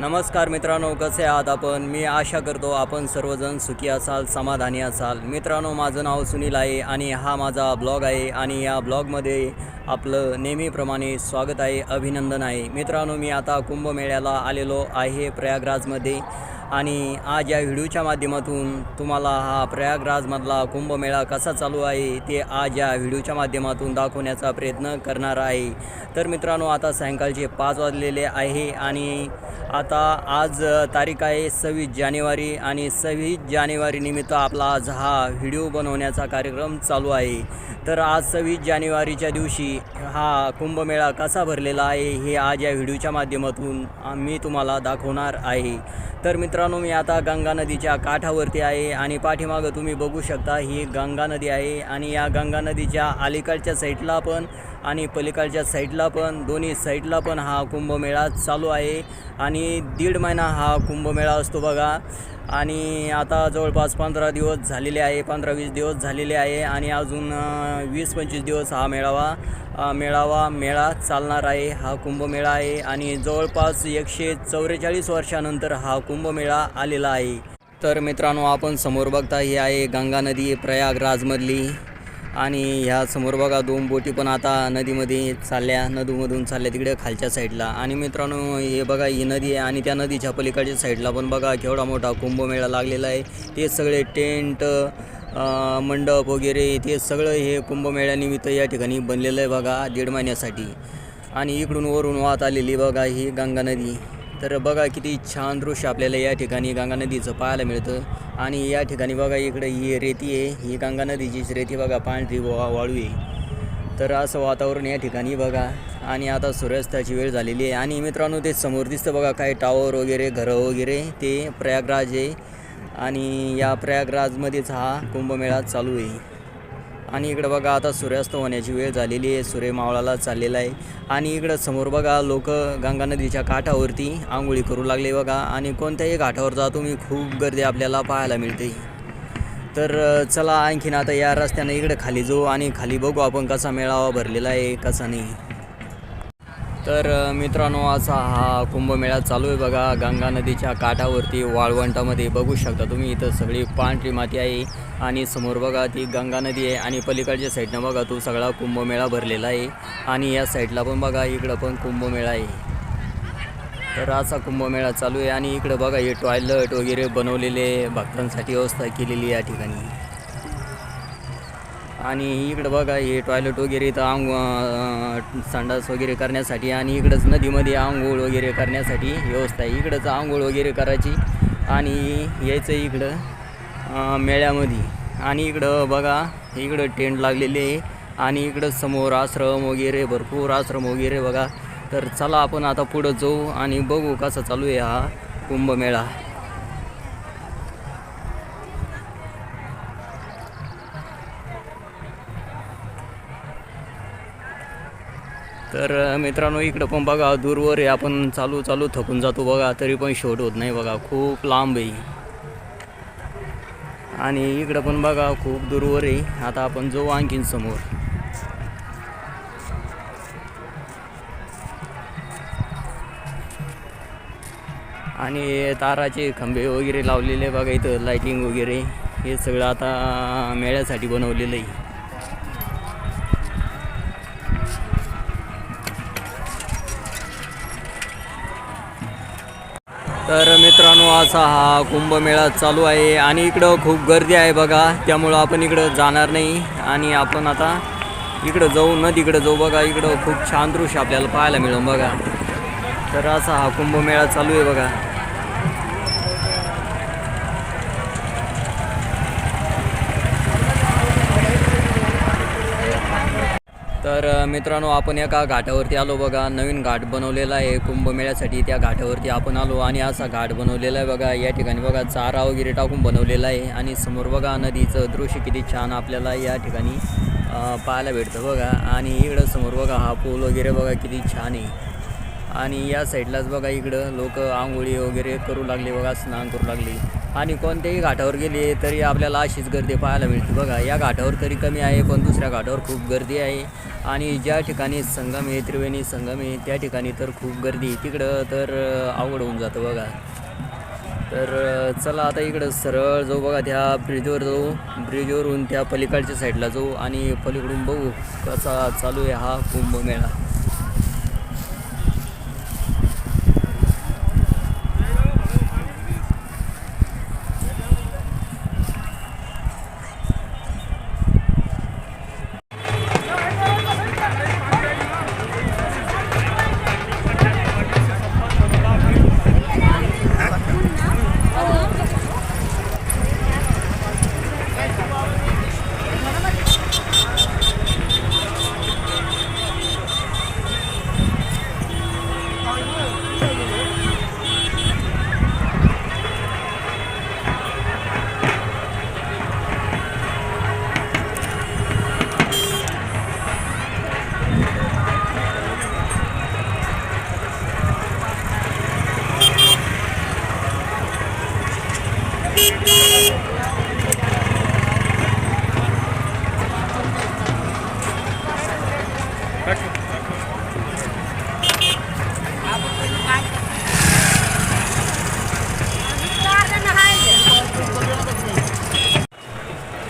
नमस्कार मित्रांनो कसे आहात आपण? मी आशा करतो आपण सर्वजण सुखी असाल समाधानी असाल. मित्रांनो माझं नाव सुनील आहे आणि हा माझा ब्लॉग आहे आणि या ब्लॉगमध्ये आपलं नेहमीप्रमाणे स्वागत आहे अभिनंदन आहे. मित्रांनो मी आता कुंभमेळ्याला आलेलो आहे प्रयागराजमध्ये. आणि आज या व्हिडिओच्या माध्यमातून तुम्हाला हा प्रयागराजमधला कुंभमेळा कसा चालू आहे ते आज या व्हिडिओच्या माध्यमातून दाखवण्याचा प्रयत्न करणार आहे. तर मित्रांनो आता सायंकाळचे पाच वाजलेले आहे आणि आता आज तारीख आहे सव्वीस जानेवारी आणि सव्वीस जानेवारी निमित्त आपला आज हा व्हिडिओ बनवण्याचा कार्यक्रम चालू आहे. तर आज सव्वीस जानेवारीच्या दिवशी हा कुंभमेळा कसा भरलेला आहे हे आज या व्हिडिओच्या माध्यमातून मी तुम्हाला दाखवणार आहे. तर मित्र मित्रांनो मी आता गंगा नदीच्या काठावरती आहे आणि पाठीमागं तुम्ही बघू शकता ही गंगा नदी आहे आणि या गंगा नदीच्या अलीकडच्या साईडला पण आणि पलीकडच्या साईडला पण दोन्ही साईडला पण हा कुंभमेळा चालू आहे. आणि दीड महिना हा कुंभमेळा असतो बघा. आणि आता जवळपास पंधरा दिवस झालेले आहे पंधरा वीस दिवस झालेले आहे आणि अजून वीस पंचवीस दिवस हा मेळावा मेळावा मेळा चालणार आहे. हा कुंभमेळा आहे आणि जवळपास एकशे चौवेचाळीस वर्षानंतर हा कुंभमेळा आलेला आहे. तर मित्रांनो आपण समोर बघता ही आहे गंगा नदी प्रयागराजमधली. आणि ह्या समोर बघा दोन बोटी पण आता नदीमध्ये चालल्या नदीमधून चालल्या तिकडे खालच्या साईडला. आणि मित्रांनो हे बघा ही नदी आहे आणि त्या नदीच्या पलीकडच्या साईडला पण बघा केवढा मोठा कुंभमेळा लागलेला आहे. ते सगळे टेंट मंडप वगैरे ते सगळं हे कुंभमेळ्यानिमित्त या ठिकाणी बनलेलं आहे बघा दीड महिन्यासाठी. आणि इकडून वरून वाहत आलेली बघा ही गंगा नदी. तर बघा किती छान दृश्य आपल्याला या ठिकाणी गंगा नदीचं पाहायला मिळतं. आणि या ठिकाणी बघा इकडे ही रेती आहे. ही गंगा नदीचीच रेती बघा पांढरी वा वाळू आहे. तर असं वातावरण या ठिकाणी बघा. आणि आता सूर्यास्ताची वेळ झालेली आहे. आणि मित्रांनो ते समोर दिसतं बघा काही टावर वगैरे घरं वगैरे ते प्रयागराज आहे. आणि या प्रयागराजमध्येच हा कुंभमेळा चालू आहे. आणि इकडं बघा आता सूर्यास्त होण्याची वेळ झालेली आहे. सूर्य मावळाला चाललेला आहे. आणि इकडं समोर बघा लोक गंगा नदीच्या काठावरती आंघोळी करू लागले बघा. आणि कोणत्याही घाटावर जा तुम्ही खूप गर्दी आपल्याला पाहायला मिळते. तर चला आणखीन आता या रस्त्यानं इकडं खाली जाऊ आणि खाली बघू आपण कसा मेळावा भरलेला आहे कसा नाही. तर मित्रांनो असा हा कुंभमेळा चालू आहे बघा. गंगा नदीच्या काठावरती वाळवंटामध्ये. बघू शकता तुम्ही इथं सगळी पांढरी माती आहे आणि समोर बघा ती गंगा नदी आहे आणि पलीकडच्या साईडनं बघा तो सगळा कुंभमेळा भरलेला आहे. आणि या साईडला पण बघा इकडं पण कुंभमेळा आहे. तर असा कुंभमेळा चालू आहे आणि इकडं बघा हे टॉयलेट वगैरे बनवलेले भक्तांसाठी व्यवस्था केलेली या ठिकाणी. आणि इकडं बघा हे टॉयलेट वगैरे इथं आंघो संडास वगैरे करण्यासाठी आणि इकडंच नदीमध्ये आंघोळ वगैरे करण्यासाठी व्यवस्था आहे. इकडंच आंघोळ वगैरे करायची आणि यायचं इकडं मेळ्यामध्ये. आणि इकडं बघा इकडं टेंट लागलेले आहे. आणि इकडं समोर आश्रम वगैरे भरपूर आश्रम वगैरे बघा. तर चला आपण आता पुढं जाऊ आणि बघू कसा चालू आहे हा कुंभमेळा. तर मित्रांनो इकडं पण बघा दूरवर आहे. आपण चालू चालू थकून जातो बघा. तरी पण शॉट होत नाही बघा. खूप लांब आहे. आणि इकडं पण बघा खूप दूरवर आहे. आता आपण जाऊ आणखीन समोर. आणि ताराचे खंबे वगैरे लावलेले बघा इथं. लाईटिंग वगैरे. हे सगळं आता मेळ्यासाठी बनवलेलं आहे. तर मित्रांनो असा हा कुंभमेळा चालू आहे आणि इकडं खूप गर्दी आहे बघा. त्यामुळं आपण इकडं जाणार नाही आणि आपण आता इकडं जाऊ न तिकडं जाऊ बघा. इकडं खूप छान दृश्य आपल्याला पाहायला मिळून बघा. तर असा हा कुंभमेळा चालू आहे बघा. तर मित्रांनो आपण एका घाटावरती आलो बघा. नवीन घाट बनवलेला आहे. कुंभमेळ्यासाठी त्या घाटावरती आपण आलो आणि असा घाट बनवलेला आहे बघा. या ठिकाणी बघा चारा वगैरे टाकून बनवलेला आहे. आणि समोर बघा नदीचं दृश्य किती छान आपल्याला या ठिकाणी पाहायला भेटतं बघा. आणि इकडं समोर बघा हा पूल वगैरे बघा किती छान आहे. आणि या साईडलाच बघा इकडं लोक आंघोळी वगैरे करू लागले बघा स्नान करू लागले. आणि कोणत्याही घाटावर गेले तरी आपल्याला अशीच गर्दी पाहायला मिळते. बघा या घाटावर तरी कमी आहे पण दुसऱ्या घाटावर खूप गर्दी आहे. आणि ज्या ठिकाणी संगम आहे त्रिवेणी संगम आहे त्या ठिकाणी तर खूप गर्दी आहे. तिकडं तर अवघड होऊन जातं बघा. तर चला आता इकडं सरळ जाऊ बघा त्या ब्रिजवर जाऊ. ब्रिजवरून त्या पलीकडच्या साईडला जाऊ आणि पलीकडून बघू कसा चालू आहे हा कुंभमेळा.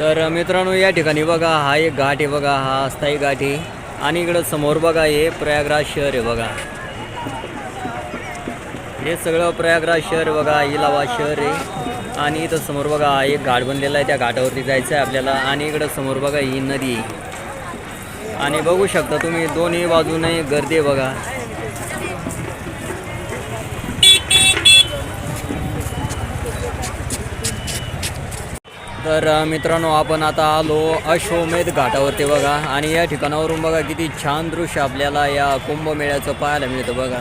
तर मित्रांनो या ठिकाणी बघा हा एक घाट आहे बघा हा स्थायी घाट आहे. आणि इकडं समोर बघा हे प्रयागराज शहर आहे बघा. हे सगळं प्रयागराज शहर बघा इलाहाबाद शहर आहे. आणि इथं समोर बघा हा एक घाट बनलेला आहे त्या घाटावरती जायचं आहे आपल्याला. आणि इकडं समोर बघा ही नदी आहे. आणि बघू शकता तुम्ही दोन्ही बाजूने गर्दी आहे बघा. तर मित्रांनो आपण आता आलो अश्वमेध घाटावरती बघा. आणि या ठिकाणावरून बघा किती छान दृश्य आपल्याला या कुंभमेळ्याचं पाहायला मिळतं बघा.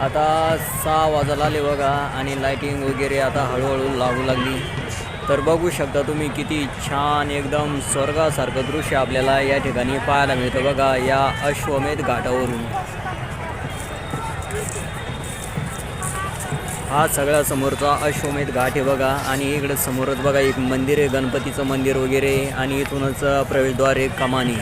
आता सहा वाजायला आले बघा आणि लाईटिंग वगैरे आता हळूहळू लागू लागली. तर बघू शकता तुम्ही किती छान एकदम स्वर्गासारखं दृश्य आपल्याला या ठिकाणी पाहायला मिळतं बघा या अश्वमेध घाटावरून. हा सगळा समोरचा अश्वमेध घाट आहे बघा. आणि इकडे समोरच बघा एक मंदिर आहे गणपतीचं मंदिर वगैरे. आणि इथूनच प्रवेशद्वार आहे कमानी.